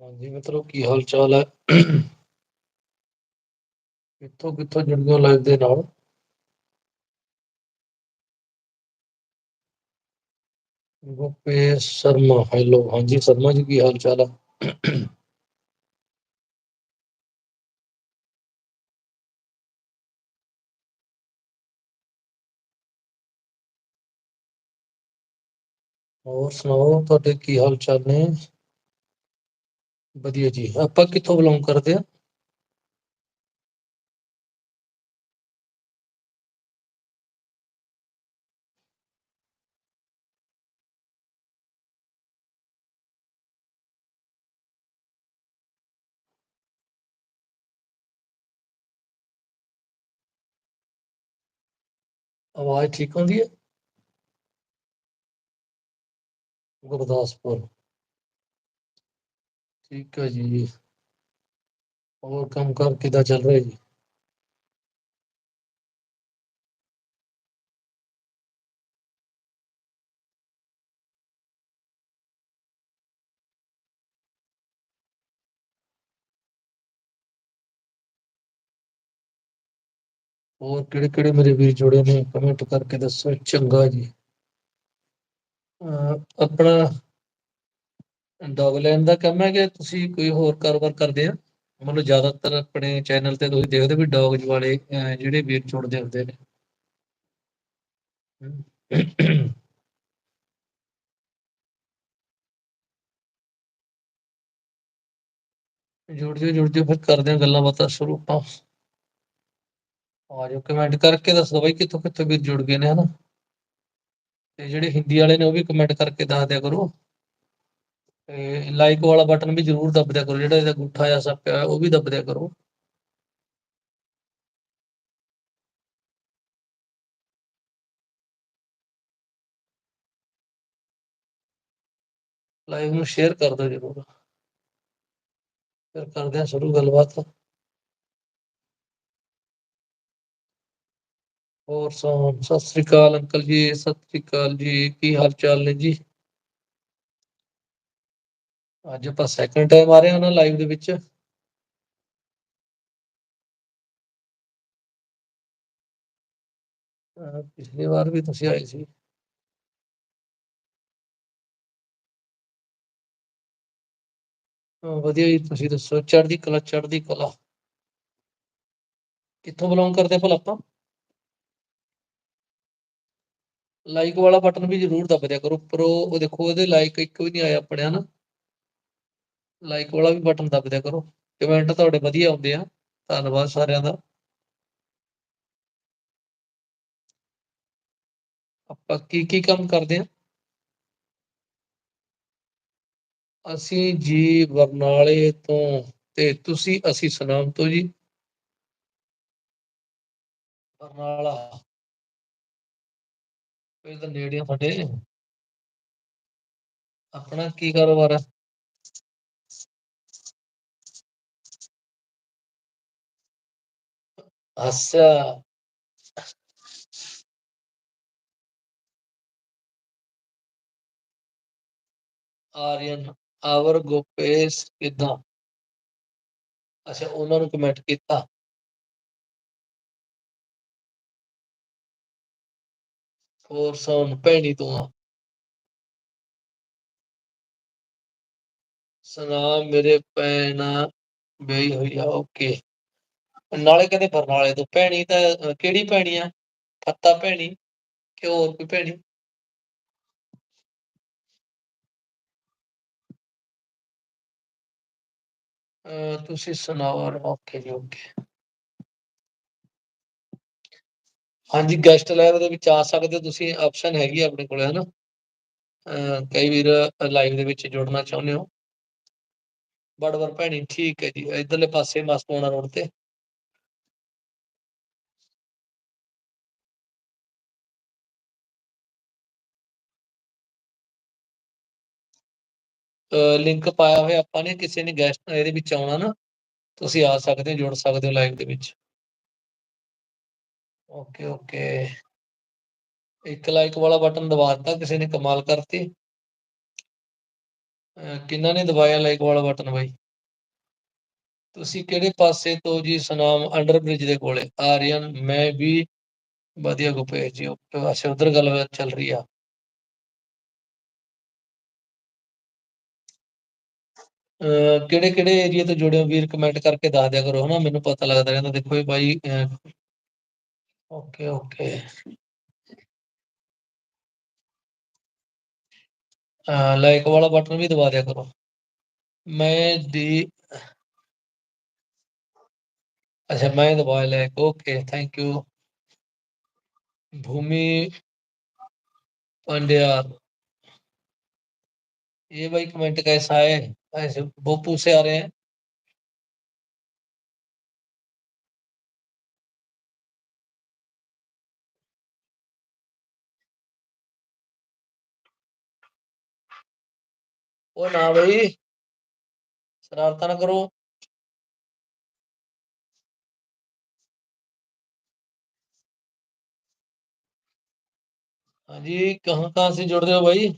ਹਾਂਜੀ ਮਿੱਤਰੋ ਕੀ ਹਾਲ ਚਾਲ ਹੈ? ਕਿੱਥੋਂ ਕਿੱਥੋਂ ਜੁੜ ਗਏ ਲਾਈਵ ਦੇ ਨਾਲ? ਗੋਪੇਸ਼ ਸ਼ਰਮਾ ਹੈਲੋ ਹਾਂਜੀ ਸ਼ਰਮਾ ਜੀ ਕੀ ਹਾਲ ਚਾਲ ਹੈ ਹੋਰ ਸੁਣਾਓ ਤੁਹਾਡੇ ਕੀ ਹਾਲ ਚਾਲ ਨੇ ਵਧੀਆ ਜੀ ਆਪਾਂ ਕਿੱਥੋਂ ਬਿਲੋਂਗ ਕਰਦੇ ਆ ਆਵਾਜ਼ ਠੀਕ ਹੁੰਦੀ ਹੈ ਗੁਰਦਾਸਪੁਰ ਠੀਕ ਹੈ ਜੀ ਹੋਰ ਕੰਮ ਕਾਰ ਕਿੱਦਾਂ ਚੱਲ ਰਿਹਾ ਜੀ ਹੋਰ ਕਿਹੜੇ ਕਿਹੜੇ ਮੇਰੇ ਵੀਰ ਜੁੜੇ ਨੇ? ਕਮੈਂਟ ਕਰਕੇ ਦੱਸੋ, ਚੰਗਾ ਜੀ। ਆਪਣਾ ਡੌਗ ਦਾ ਕੰਮ ਹੈ ਕਿ ਤੁਸੀਂ ਕੋਈ ਹੋਰ ਕਾਰੋਬਾਰ ਕਰਦੇ ਆ? ਮਤਲਬ ਜ਼ਿਆਦਾਤਰ ਆਪਣੇ ਚੈਨਲ ਤੇ ਤੁਸੀਂ ਦੇਖਦੇ ਵੀ ਡੌਗਜ਼ ਵਾਲੇ, ਅਹ ਜਿਹੜੇ ਵੀਰ ਜੁੜਦੇ ਹੁੰਦੇ ਨੇ। ਜੁੜ ਜਿਓ ਜੁੜ ਜਿਓ ਫਿਰ ਕਰਦੇ ਆ ਗੱਲਾਂ ਬਾਤਾਂ ਸ਼ੁਰੂ ਆਪਾਂ। ਆ ਜਾਓ ਕਮੈਂਟ ਕਰਕੇ ਦੱਸ ਦੱਸੋ ਬਾਈ ਕਿੱਥੋਂ ਕਿੱਥੋਂ ਵੀਰ ਜੁੜ ਗਏ ਨੇ, ਹਨਾ? ਤੇ ਜਿਹੜੇ ਹਿੰਦੀ ਵਾਲੇ ਨੇ ਉਹ ਵੀ ਕਮੈਂਟ ਕਰਕੇ ਦੱਸ ਦਿਆ ਕਰੋ। ਤੇ ਲਾਈਕ ਵਾਲਾ ਬਟਨ ਵੀ ਜ਼ਰੂਰ ਦੱਬ ਦਿਆ ਕਰੋ, ਜਿਹੜਾ ਇਹਦਾ ਗੁੱਠਾ ਜਿਹਾ ਸੱਪ ਪਿਆ ਉਹ ਵੀ ਦੱਬ ਦਿਆ ਕਰੋ। ਲਾਈਵ ਨੂੰ ਸ਼ੇਅਰ ਕਰ ਦਿਓ ਜ਼ਰੂਰ। ਫਿਰ ਕਰਦੇ ਆ ਸ਼ੁਰੂ ਗੱਲਬਾਤ। ਹੋਰ ਸੁਣਾਓ? ਸਤਿ ਸ੍ਰੀ ਅਕਾਲ ਅੰਕਲ ਜੀ, ਸਤਿ ਸ੍ਰੀ ਅਕਾਲ ਜੀ, ਕੀ ਹਾਲ ਚਾਲ ਨੇ ਜੀ? ਅੱਜ ਆਪਾਂ ਸੈਕੰਡ ਟਾਈਮ ਆ ਰਹੇ ਹਾਂ ਨਾ ਲਾਈਵ ਦੇ ਵਿੱਚ। ਪਿਛਲੀ ਵਾਰ ਵੀ ਤੁਸੀਂ ਆਏ ਸੀ। ਵਧੀਆ ਜੀ, ਤੁਸੀਂ ਦੱਸੋ, ਚੜ੍ਹਦੀ ਕਲਾ ਚੜ੍ਹਦੀ ਕਲਾ। ਕਿੱਥੋਂ ਬਿਲੋਂਗ ਕਰਦੇ ਭਲਾ ਆਪਾਂ? ਲਾਈਕ ਵਾਲਾ ਬਟਨ ਵੀ ਜ਼ਰੂਰ ਦੱਬ ਦਿਆ ਕਰੋ ਉੱਪਰ ਉਹ ਦੇਖੋ, ਉਹਦੇ ਲਾਈਕ ਇੱਕ ਵੀ ਨਹੀਂ ਆਇਆ ਆਪਣੇ, ਹਨਾ? ਲਾਈਕ ਵਾਲਾ ਵੀ ਬਟਨ ਦੱਬ ਦਿਆ ਕਰੋ। ਕਮੈਂਟ ਤੁਹਾਡੇ ਵਧੀਆ ਆਉਂਦੇ ਆ। ਧੰਨਵਾਦ ਸਾਰਿਆਂ ਦਾ। ਆਪਾਂ ਕੀ ਕੀ ਕੰਮ ਕਰਦੇ ਆ? ਅਸੀਂ ਜੀ ਬਰਨਾਲੇ ਤੋਂ, ਤੇ ਤੁਸੀਂ, ਅਸੀਂ ਸੁਨਾਮ ਤੋਂ ਜੀ। ਬਰਨਾਲਾ। ਇਹ ਤਾਂ ਨੇੜੇ ਆ ਆਪਣਾ ਕੀ ਕਾਰੋਬਾਰ ਹੈ ਅੱਛਾ। ਆਰੀਅਨ, ਆਵਰ ਗੋਪੇਸ਼ ਕਿਦਾਂ? ਅੱਛਾ, ਉਹਨਾਂ ਨੂੰ ਕਮੈਂਟ ਕੀਤਾ। ਹੋਰ ਸੌਣ, ਭੈਣੀ ਤੋਂ ਆ। ਸਨਾਮ ਮੇਰੇ ਭੈਣਾ ਵਿਆਹੀ ਹੋਈ ਆ, ਓਕੇ। ਨਾਲੇ ਕਹਿੰਦੇ ਬਰਨਾਲੇ ਤੋਂ। ਭੈਣੀ ਤਾਂ ਕਿਹੜੀ ਭੈਣੀ ਆ? ਫੱਤਾ ਭੈਣੀ ਕਿ ਹੋਰ ਕੋਈ ਭੈਣੀ? ਤੁਸੀਂ ਸੁਣਾਓ ਓਕੇ ਜੀ, ਓਕੇ। ਹਾਂਜੀ ਗੈਸਟ ਲਾਈਵ ਦੇ ਵਿੱਚ ਆ ਸਕਦੇ ਹੋ ਤੁਸੀਂ ਆਪਸ਼ਨ ਹੈਗੀ ਆਪਣੇ ਕੋਲ ਹਨਾ? ਅਹ, ਕਈ ਵੀਰ ਲਾਈਵ ਦੇ ਵਿੱਚ ਜੁੜਨਾ ਚਾਹੁੰਦੇ ਹੋ। ਬੜਵਰ ਭੈਣੀ ਠੀਕ ਹੈ ਜੀ ਇਧਰਲੇ ਪਾਸੇ ਮਸਤੋਣਾ ਰੋਡ ਤੇ। ਲਿੰਕ ਪਾਇਆ ਹੋਇਆ ਆਪਾਂ ਨੇ ਕਿਸੇ ਨੇ ਗੈਸਟ ਇਹਦੇ ਵਿੱਚ ਆਉਣਾ ਨਾ ਤੁਸੀਂ ਆ ਸਕਦੇ ਹੋ ਜੁੜ ਸਕਦੇ ਹੋ ਲਾਈਵ ਦੇ ਵਿੱਚ। ਓਕੇ ਓਕੇ ਇੱਕ ਲਾਈਕ ਵਾਲਾ ਬਟਨ ਦਬਾ ਦਿੱਤਾ, ਕਿਸੇ ਨੇ ਕਮਾਲ ਕਰਤੀ। ਕਿੰਨਾ ਨੇ ਦਬਾਇਆ ਲਾਈਕ ਵਾਲਾ ਬਟਨ ਬਾਈ? ਤੁਸੀਂ ਕਿਹੜੇ ਪਾਸੇ ਤੋਂ ਜੀ ਸੁਨਾਮ ਅੰਡਰ ਬ੍ਰਿਜ ਦੇ ਕੋਲੇ? ਆਰੀਅਨ, ਮੈਂ ਵੀ ਵਧੀਆ ਗੁਪੇ ਜੀ, ਉੱਪਰ ਪਾਸੇ ਉਧਰ ਗੱਲਬਾਤ ਚੱਲ ਰਹੀ ਆ। ਕਿਹੜੇ ਕਿਹੜੇ ਏਰੀਆ ਤੋਂ ਜੁੜੇ ਹੋ? ਵੀਰ ਕਮੈਂਟ ਕਰਕੇ ਦੱਸ ਦਿਆ ਕਰੋ, ਹਨਾ? ਮੈਨੂੰ ਪਤਾ ਲੱਗਦਾ ਰਹਿੰਦਾ। ਦੇਖੋ ਇਹ ਬਾਈ ओके ओके लाइक वाला बटन भी दबा दिया करो। मैं दी अच्छा मैं दबाया like okay thank you Bhumi Pandyar. ये भाई कमेंट कैसा है? ऐसे वो से आ रहे हैं। ओ ना भाई शरारता ना करो हाँ जी कहाँ कहाँ से जुड़ रहे हो भाई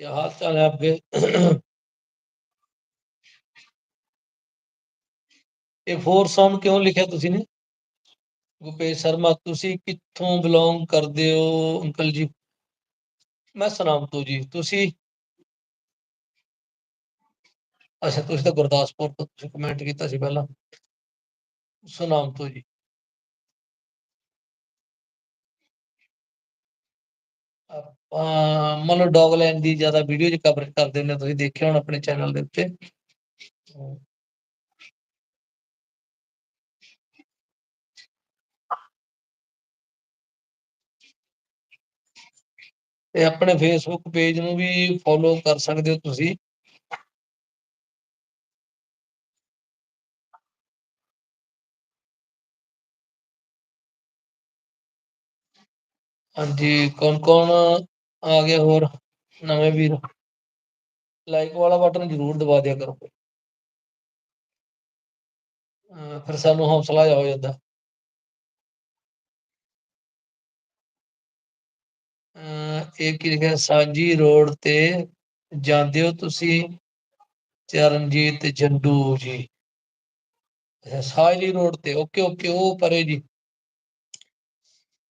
क्या हाल चाल है आपके ਇਹ ਫੋਰ ਸਮ ਕਿਉਂ ਲਿਖਿਆ ਤੁਸੀਂ ਨੇ ਗੁਪੇਸ਼ ਸ਼ਰਮਾ ਤੁਸੀਂ ਕਿੱਥੋਂ ਬਿਲੋਂਗ ਕਰਦੇ ਹੋ ਅੰਕਲ ਜੀ ਮੈਂ ਸੁਨਾਮ ਤੋਂ ਜੀ, ਤੁਸੀਂ? ਅੱਛਾ, ਤੁਸੀਂ ਤਾਂ ਗੁਰਦਾਸਪੁਰ ਤੋਂ ਤੁਸੀਂ ਕਮੈਂਟ ਕੀਤਾ ਸੀ ਪਹਿਲਾਂ। ਸੁਨਾਮ ਤੋਂ ਜੀ। ਆਪਾਂ ਮਤਲਬ ਡੌਗਲੈਂਡ ਦੀ ਜ਼ਿਆਦਾ ਵੀਡੀਓ ਚ ਕਵਰ ਕਰਦੇ ਹੁੰਦੇ ਤੁਸੀਂ ਦੇਖਿਆ ਹੋਣਾ ਆਪਣੇ ਚੈਨਲ ਦੇ ਉੱਤੇ। ਤੇ ਆਪਣੇ ਫੇਸਬੁੱਕ ਪੇਜ ਨੂੰ ਵੀ ਫੋਲੋ ਕਰ ਸਕਦੇ ਹੋ ਤੁਸੀਂ। ਹਾਂਜੀ, ਕੌਣ ਕੌਣ ਆ ਗਿਆ ਹੋਰ? ਨਵੇਂ ਵੀਰ? ਲਾਈਕ ਵਾਲਾ ਬਟਨ ਜ਼ਰੂਰ ਦਬਾ ਦਿਆ ਕਰੋ। ਫਿਰ ਸਾਨੂੰ ਹੌਸਲਾ ਜਾ ਹੋ ਜਾਂਦਾ। ਇਹ ਕੀ ਲਿਖਿਆ? ਸਾਂਝੀ ਰੋਡ ਤੇ ਜਾਂਦੇ ਹੋ ਤੁਸੀਂ ਚਰਨਜੀਤ ਜੰਡੂ ਜੀ। ਅੱਛਾ, ਸਾਂਝੀ ਰੋਡ ਤੇ। ਓਕੇ ਓਕੇ ਉਹ ਪਰੇ ਜੀ।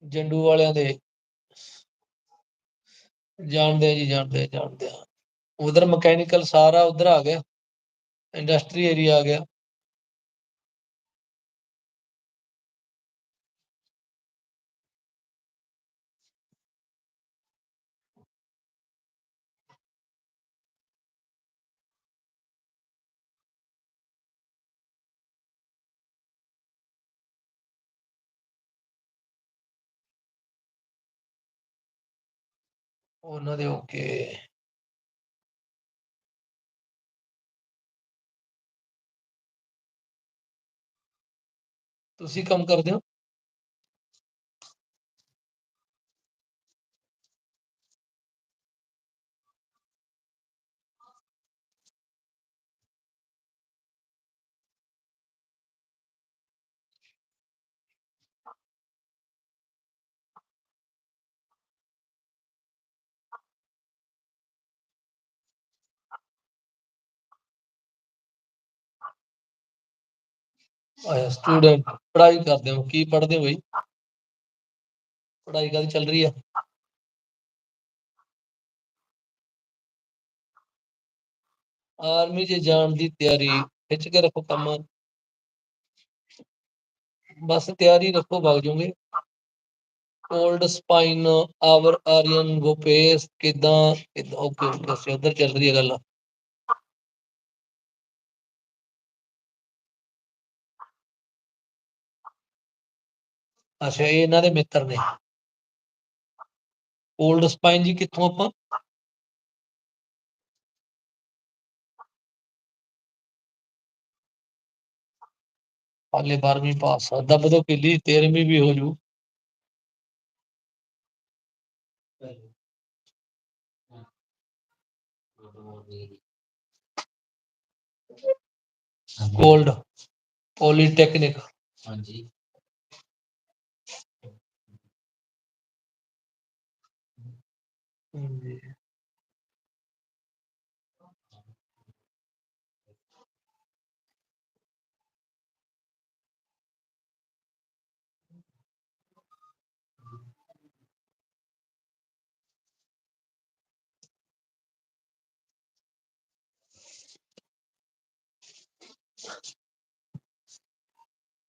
ਜੰਡੂ ਵਾਲਿਆਂ ਦੇ। ਜਾਣਦੇ ਜੀ ਜਾਣਦੇ ਜਾਣਦੇ ਆ। ਉਧਰ ਮਕੈਨੀਕਲ ਸਾਰਾ ਉਧਰ ਆ ਗਿਆ। ਇੰਡਸਟਰੀ ਏਰੀਆ ਆ ਗਿਆ। ਉਹਨਾਂ ਦੇ ਓਕੇ ਤੁਸੀਂ ਕੰਮ ਕਰਦੇ ਹੋ ਆਇਆ ਸਟੂਡੈਂਟ ਪੜ੍ਹਾਈ ਕਰਦੇ ਹੋ ਕੀ ਪੜ੍ਹਦੇ ਹੋ ਬਈ? ਪੜ੍ਹਾਈ ਕਾਦੀ ਚੱਲ ਰਹੀ ਆ? ਆਰਮੀ 'ਚ ਜਾਣ ਦੀ ਤਿਆਰੀ ਖਿੱਚ ਕੇ ਰੱਖੋ ਕੰਮ। ਬਸ ਤਿਆਰੀ ਰੱਖੋ ਵਗ ਜਾਓਗੇ। ਕੋਲਡ ਸਪਾਈਨ ਆਵਰ ਆਰੀਅਨ ਗੋਪੇਸ ਕਿਦਾਂ ਓਕੇ ਦੱਸਿਓ ਉਧਰ ਚੱਲ ਰਹੀ ਹੈ ਗੱਲ। ਅੱਛਾ, ਇਹ ਇਹਨਾਂ ਦੇ ਮਿੱਤਰ ਨੇ। ਕੋਲਡ ਸਪਾਈਨ ਜੀ ਕਿੱਥੋਂ ਆਪਾਂ? ਹਾਲੇ 12ਵੀਂ ਪਾਸ ਆ। ਦੱਬ ਦੋ ਕਿੱਲੀ 13ਵੀਂ ਵੀ ਹੋ ਜੂ ਗੋਲਡ ਪੋਲੀਟੈਕਨਿਕ ਹਾਂਜੀ। ਹਾਂਜੀ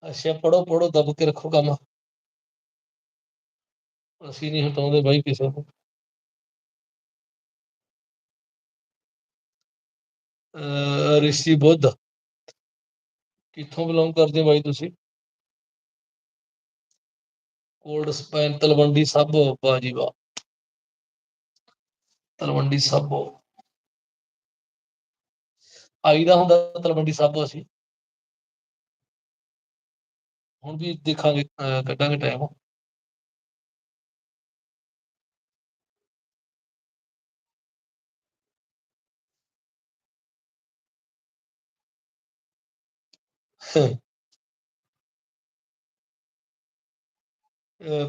ਅੱਛਾ ਪੜੋ ਪੜੋ ਦੱਬ ਕੇ ਰੱਖੋ ਕੰਮ। ਅਸੀਂ ਨਹੀਂ ਹਟਾਉਂਦੇ ਬਾਈ ਕਿਸੇ ਨੂੰ। ਰਿਸ਼ੀ ਬੁੱਧ। ਕਿੱਥੋਂ ਬਿਲੋਂਗ ਕਰਦੇ ਹੋ ਬਾਈ ਤੁਸੀਂ? ਕੋਲਡ ਸਪੈਨ ਤਲਵੰਡੀ ਸਾਬੋ ਵਾਹ ਜੀ ਵਾਹ। ਤਲਵੰਡੀ ਸਾਬੋ। ਆਈ ਦਾ ਹੁੰਦਾ ਤਲਵੰਡੀ ਸਾਬੋ ਅਸੀਂ। ਹੁਣ ਵੀ ਦੇਖਾਂਗੇ ਕੱਢਾਂਗੇ ਟਾਈਮ ਅਹ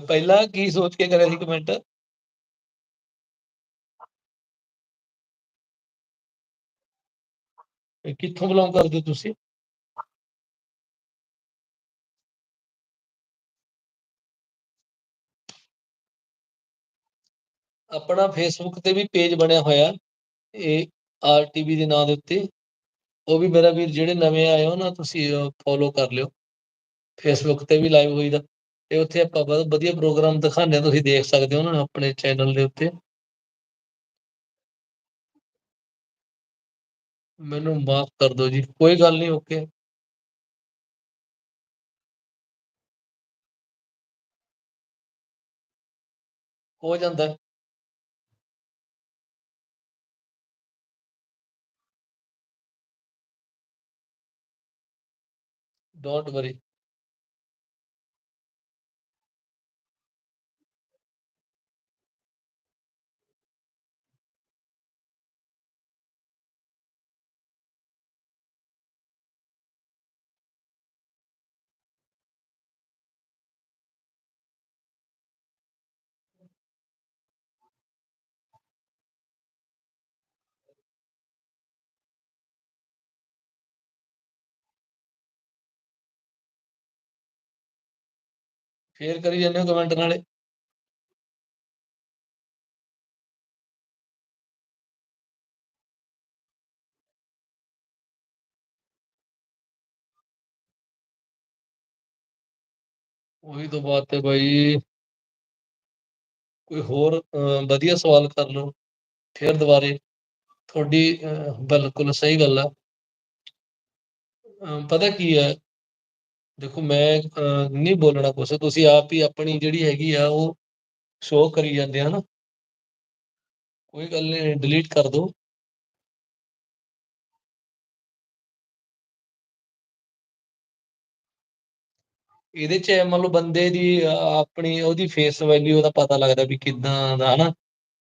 ਪਹਿਲਾਂ ਕੀ ਸੋਚ ਕੇ ਕਰਿਆ ਸੀ ਕਮੈਂਟ ਕਿੱਥੋਂ ਬਿਲੋਂਗ ਕਰਦੇ ਹੋ ਤੁਸੀਂ ਆਪਣਾ ਫੇਸਬੁੱਕ ਤੇ ਵੀ ਪੇਜ ਬਣਿਆ ਹੋਇਆ ਇਹ ਆਰਟੀਵੀ ਦੇ ਨਾਂ ਦੇ ਉੱਤੇ ਉਹ ਵੀ ਮੇਰਾ ਵੀਰ, ਜਿਹੜੇ ਨਵੇਂ ਆਏ ਹੋ ਨਾ, ਤੁਸੀਂ ਫੋਲੋ ਕਰ ਲਿਓ। ਫੇਸਬੁੱਕ ਤੇ ਵੀ ਲਾਈਵ ਹੋਈਦਾ ਤੇ ਉੱਥੇ ਆਪਾਂ ਬਹੁਤ ਵਧੀਆ ਪ੍ਰੋਗਰਾਮ ਦਿਖਾਉਂਦੇ ਹਾਂ ਤੁਸੀਂ ਦੇਖ ਸਕਦੇ ਹੋ ਨਾ ਆਪਣੇ ਚੈਨਲ ਦੇ ਉੱਤੇ। ਮੈਨੂੰ ਮਾਫ ਕਰ ਦਿਓ ਜੀ, ਕੋਈ ਗੱਲ ਨਹੀਂ ਓਕੇ ਹੋ ਜਾਂਦਾ। ਹੈ। ਡੋਂਟ ਸ਼ੇਅਰ ਕਰੀ ਜਾਂਦੇ ਹੋ ਕਮੈਂਟ ਨਾਲੇ। ਉਹੀ ਤੋਂ ਬਾਅਦ ਤੇ ਬਾਈ। ਕੋਈ ਹੋਰ ਵਧੀਆ ਸਵਾਲ ਕਰ ਲਓ, ਫੇਰ ਦੁਬਾਰੇ। ਤੁਹਾਡੀ ਬਿਲਕੁਲ ਸਹੀ ਗੱਲ ਆ। ਪਤਾ ਕੀ ਹੈ ਦੇਖੋ ਮੈਂ ਨਹੀਂ ਬੋਲਣਾ ਕੁਛ ਤੁਸੀਂ ਆਪ ਹੀ ਆਪਣੀ ਜਿਹੜੀ ਹੈਗੀ ਆ ਉਹ ਸ਼ੋਅ ਕਰੀ ਜਾਂਦੇ ਆ ਨਾ। ਕੋਈ ਗੱਲ ਨਹੀਂ ਡਿਲੀਟ ਕਰ ਦਿਓ। ਇਹਦੇ ਚ ਮੰਨ ਲਓ ਬੰਦੇ ਦੀ ਆਪਣੀ ਉਹਦੀ ਫੇਸ ਵੈਲਿਊ ਦਾ ਪਤਾ ਲੱਗਦਾ ਵੀ ਕਿੱਦਾਂ ਦਾ ਹਨਾ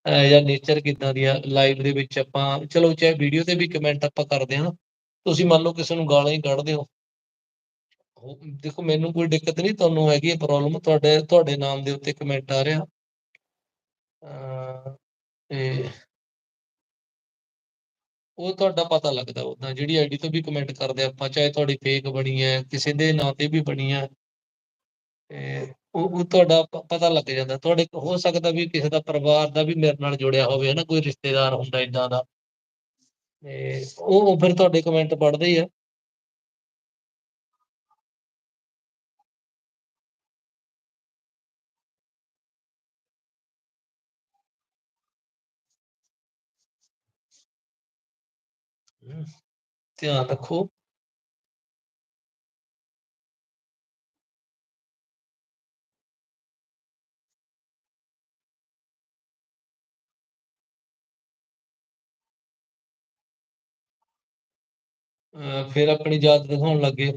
ਅਹ, ਜਾਂ ਨੇਚਰ ਕਿੱਦਾਂ ਦੀ ਆ ਲਾਈਵ ਦੇ ਵਿੱਚ ਆਪਾਂ ਚਲੋ ਚਾਹੇ ਵੀਡੀਓ ਤੇ ਵੀ ਕਮੈਂਟ ਆਪਾਂ ਕਰਦੇ ਹਾਂ ਨਾ ਤੁਸੀਂ ਮੰਨ ਲਓ ਕਿਸੇ ਨੂੰ ਗਾਲਾਂ ਹੀ ਕੱਢਦੇ ਹੋ। ਦੇਖੋ, ਮੈਨੂੰ ਕੋਈ ਦਿੱਕਤ ਨਹੀਂ, ਤੁਹਾਨੂੰ ਹੈਗੀ ਪ੍ਰੋਬਲਮ ਤੁਹਾਡੇ ਤੁਹਾਡੇ ਨਾਮ ਦੇ ਉੱਤੇ ਕਮੈਂਟ ਆ ਰਿਹਾ। ਤੇ ਉਹ ਤੁਹਾਡਾ ਪਤਾ ਲੱਗਦਾ ਉਦਾਂ ਜਿਹੜੀ ਆਈਡੀ ਤੋਂ ਵੀ ਕਮੈਂਟ ਕਰਦੇ ਆਪਾਂ, ਚਾਹੇ ਤੁਹਾਡੀ ਫੇਕ ਬਣੀ ਹੈ ਕਿਸੇ ਦੇ ਨਾਂ ਤੇ ਵੀ ਬਣੀ ਹੈ ਤੇ ਉਹ ਤੁਹਾਡਾ ਪਤਾ ਲੱਗ ਜਾਂਦਾ। ਤੁਹਾਡੇ, ਹੋ ਸਕਦਾ ਵੀ ਕਿਸੇ ਦਾ ਪਰਿਵਾਰ ਦਾ ਵੀ ਮੇਰੇ ਨਾਲ ਜੁੜਿਆ ਹੋਵੇ ਹੈ ਨਾ ਕੋਈ ਰਿਸ਼ਤੇਦਾਰ ਹੁੰਦਾ ਇਦਾਂ ਦਾ। ਤੇ ਉਹ ਫਿਰ ਤੁਹਾਡੇ ਕਮੈਂਟ ਪੜ੍ਹਦੇ ਹੀ ਆ। ਹਮ, ਧਿਆਨ ਰੱਖੋ ਅਹ ਫਿਰ ਆਪਣੀ ਜਾਤ ਦਿਖਾਉਣ ਲੱਗੇ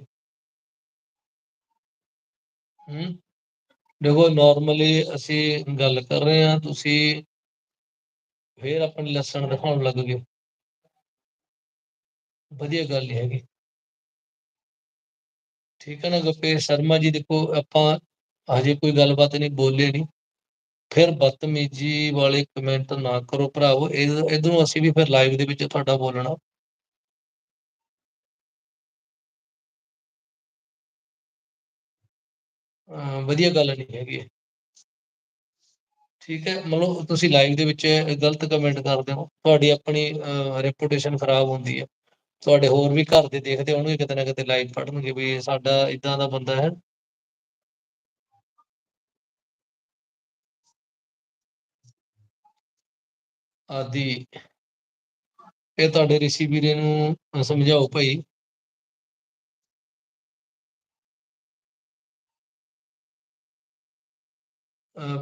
ਹੂੰ ਦੇਖੋ ਨਾਰਮਲੀ ਅਸੀਂ ਗੱਲ ਕਰ ਰਹੇ ਹਾਂ ਤੁਸੀਂ ਫਿਰ ਆਪਣੀ ਲੱਛਣ ਦਿਖਾਉਣ ਲੱਗ ਗਏ ਵਧੀਆ ਗੱਲ ਨੀ ਹੈਗੀ। ਠੀਕ ਹੈ ਨਾ ਗੁਰਪ੍ਰੀਤ ਸ਼ਰਮਾ ਜੀ ਦੇਖੋ, ਆਪਾਂ ਹਜੇ ਕੋਈ ਗੱਲਬਾਤ ਨਹੀਂ ਬੋਲੇ ਨਹੀਂ ਫਿਰ ਬਦਤਮੀਜੀ ਵਾਲੇ ਕਮੈਂਟ ਨਾ ਕਰੋ ਭਰਾਵੋ, ਇਹ ਇੱਧਰੋਂ ਅਸੀਂ ਵੀ ਫਿਰ ਲਾਈਵ ਦੇ ਵਿੱਚ ਤੁਹਾਡਾ ਬੋਲਣਾ। ਵਧੀਆ ਗੱਲ ਨਹੀਂ ਹੈਗੀ। ਠੀਕ ਹੈ, ਮਤਲਬ ਤੁਸੀਂ ਲਾਈਵ ਦੇ ਵਿੱਚ ਗ਼ਲਤ ਕਮੈਂਟ ਕਰਦੇ ਹੋ। ਤੁਹਾਡੀ ਆਪਣੀ ਰੈਪੂਟੇਸ਼ਨ ਖ਼ਰਾਬ ਹੁੰਦੀ ਹੈ। ਤੁਹਾਡੇ ਹੋਰ ਵੀ ਘਰ ਦੇ ਦੇਖਦੇ ਉਹਨੂੰ ਕਿਤੇ ਨਾ ਕਿਤੇ ਲਾਈਵ ਫੜਨਗੇ ਵੀ ਸਾਡਾ ਏਦਾਂ ਦਾ ਬੰਦਾ ਹੈ। ਆਦਿ। ਇਹ ਤੁਹਾਡੇ ਰਿਸ਼ੀ ਵੀਰੇ ਨੂੰ ਸਮਝਾਓ ਭਾਈ।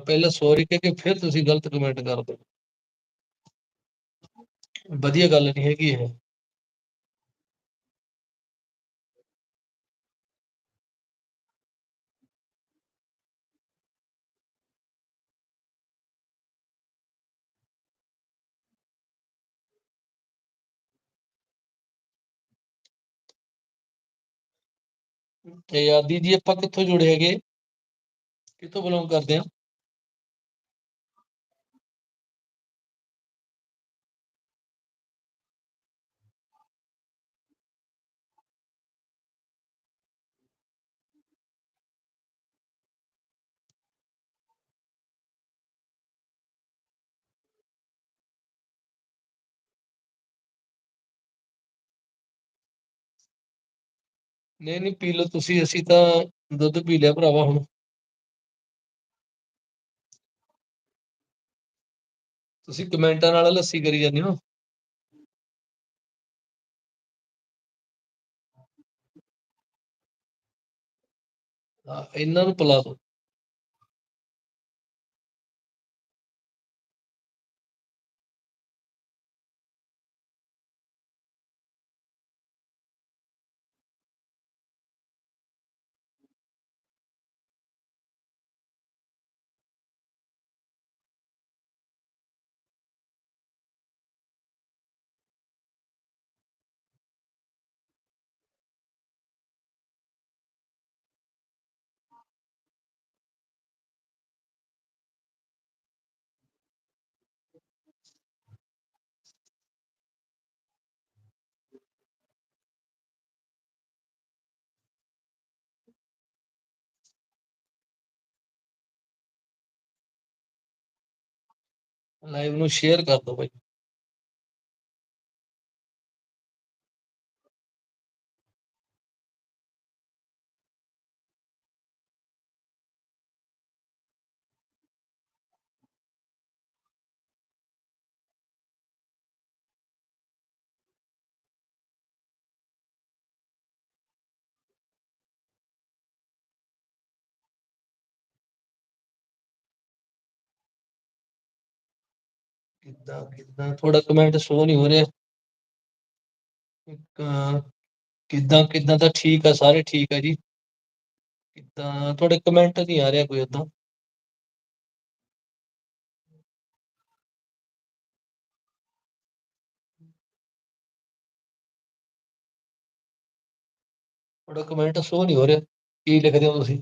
ਪਹਿਲਾਂ ਸੋਰੀ ਕਹਿ ਕੇ ਫਿਰ ਤੁਸੀਂ ਗਲਤ ਕਮੈਂਟ ਕਰ ਦਿਓ। ਵਧੀਆ ਗੱਲ ਨਹੀਂ ਹੈਗੀ ਇਹ। ਤੇ ਆਦੀ ਜੀ ਆਪਾਂ ਕਿੱਥੋਂ ਜੁੜੇ ਹੈਗੇ? ਕਿੱਥੋਂ ਬਿਲੋਂਗ ਕਰਦੇ ਆ? ਨਹੀਂ ਨਹੀਂ, ਪੀ ਲਓ ਤੁਸੀਂ, ਅਸੀਂ ਤਾਂ ਦੁੱਧ ਪੀ ਲਿਆ ਭਰਾਵਾ ਹੁਣ। ਤੁਸੀਂ ਕਮੈਂਟਾਂ ਨਾਲ ਲੱਸੀ ਕਰੀ ਜਾਂਦੇ ਹੋ। ਇਹਨਾਂ ਨੂੰ ਪਲਾ ਦਿਓ। ਲਾਈਵ ਨੂੰ ਸ਼ੇਅਰ ਕਰ ਦਿਓ ਭਾਈ ਕਿੱਦਾਂ ਕਿੱਦਾਂ ਤੁਹਾਡਾ ਕਮੈਂਟ ਸ਼ੋ ਨਹੀਂ ਹੋ ਰਿਹਾ। ਇੱਕ, ਕਿੱਦਾਂ ਕਿੱਦਾਂ ਤਾਂ ਠੀਕ ਆ, ਸਾਰੇ ਠੀਕ ਆ ਜੀ। ਕਿੱਦਾਂ, ਤੁਹਾਡੇ ਕਮੈਂਟ ਨਹੀਂ ਆ ਰਿਹਾ ਕੋਈ ਏਦਾਂ ਤੁਹਾਡਾ ਕਮੈਂਟ ਸ਼ੋ ਨਹੀਂ ਹੋ ਰਿਹਾ। ਕੀ ਲਿਖਦੇ ਹੋ ਤੁਸੀਂ?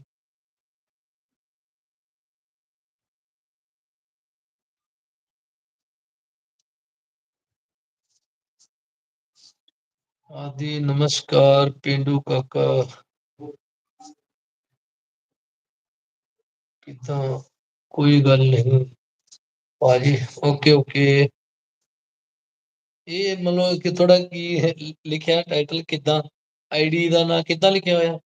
ਆਦੀ, ਨਮਸਕਾਰ ਪਿੰਡੂ ਕਾਕਾ। ਕਿੱਦਾਂ ਕੋਈ ਗੱਲ ਨਹੀਂ। ਭਾਜੀ ਓਕੇ ਓਕੇ ਇਹ ਮਤਲਬ ਕਿ ਥੋੜਾ ਕੀ ਲਿਖਿਆ ਟਾਈਟਲ ਕਿੱਦਾਂ? ਆਈਡੀ ਦਾ ਨਾਂ ਕਿੱਦਾਂ ਲਿਖਿਆ ਹੋਇਆ?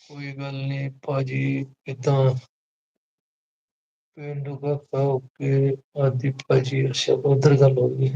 ਕੋਈ ਗੱਲ ਨਹੀਂ ਭਾਜੀ ਕਿੱਦਾਂ ਪਿੰਡੂ ਕਾਕਾ ਓਕੇ, ਆਦੀ ਭਾਜੀ, ਅੱਛਾ, ਉਧਰ ਗੱਲ ਹੋ ਗਈ।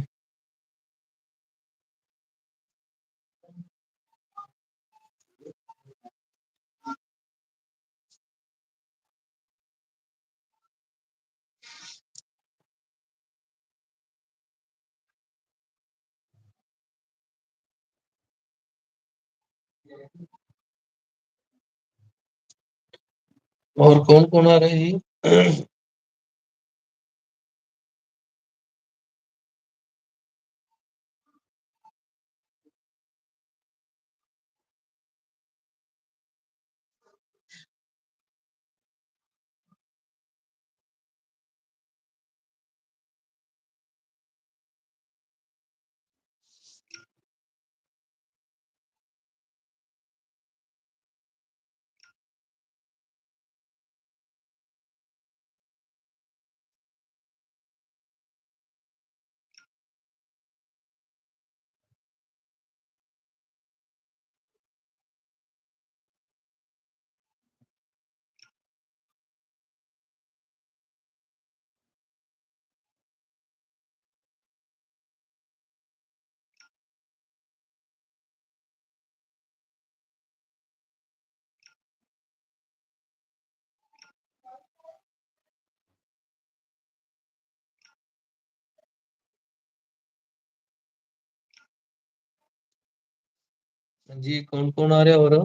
और कौन-कौन आ रहे हैं जी? हाँ जी, कौन-कौन आ रहा है और?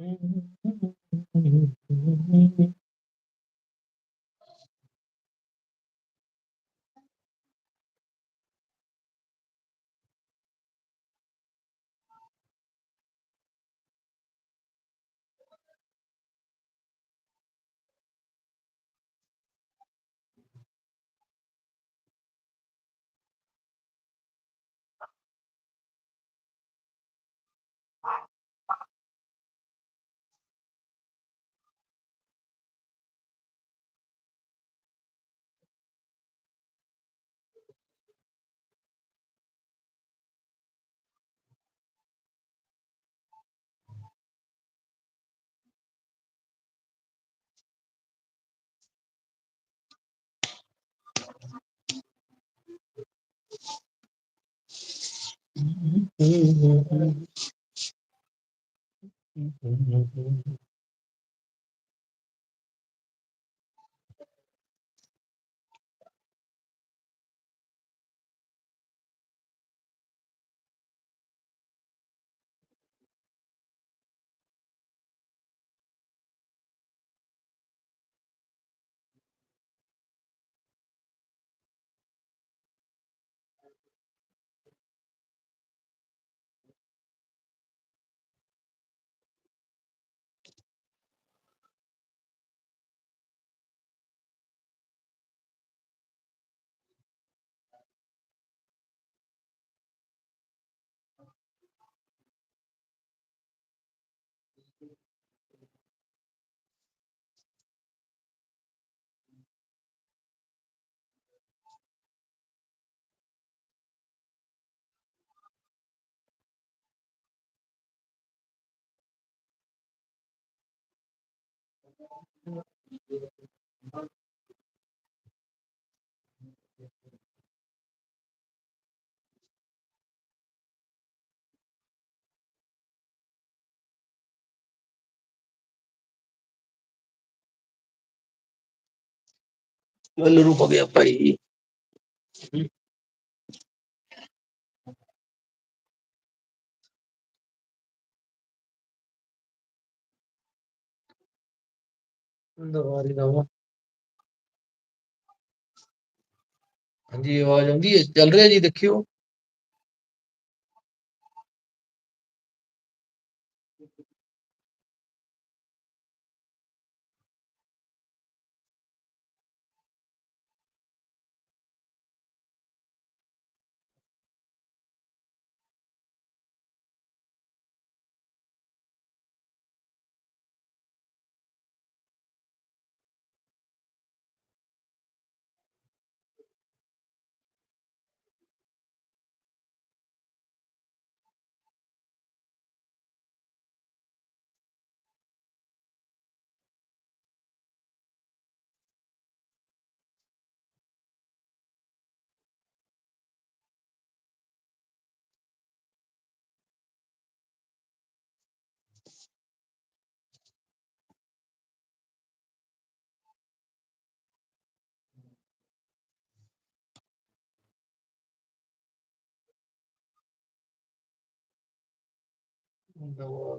Mm-hmm. Mm-hmm. mm-hmm. mm-hmm. ਵੱਲ ਹੋ ਗਿਆ ਭਾਈ। ਦੁਬਾਰੀ ਦਵਾ ਹਾਂਜੀ ਆਵਾਜ਼ ਆਉਂਦੀ ਹੈ? ਚੱਲ ਰਿਹਾ ਜੀ ਦੇਖਿਓ। ਨਵਾਂ